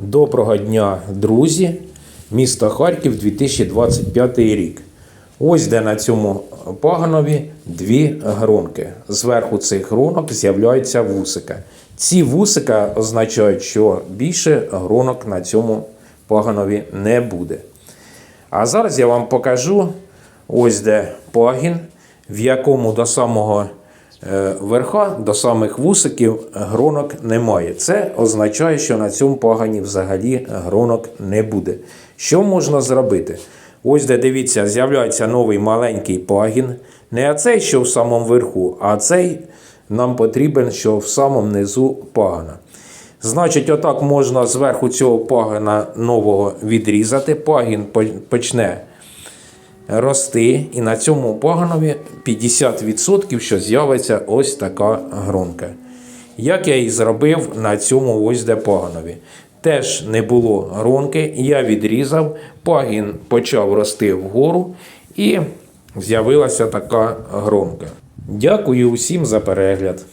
Доброго дня, друзі! Місто Харків 2025 рік. Ось де на цьому паганові дві гронки. Зверху цих гронок з'являються вусика. Ці вусика означають, що більше гронок на цьому паганові не буде. А зараз я вам покажу ось де пагін, в якому до самого верха, до самих вусиків гронок немає. Це означає, що на цьому пагані взагалі гронок не буде. Що можна зробити? Ось де дивіться, з'являється новий маленький пагін. Не цей, що в самому верху, а цей нам потрібен, що в самому низу пагана. Значить, отак можна зверху цього пагана нового відрізати. Пагін почне рости, і на цьому паганові 50% що з'явиться ось така гронка. Як я і зробив на цьому ось де паганові. Теж не було гронки, я відрізав, пагін почав рости вгору і з'явилася така гронка. Дякую усім за перегляд.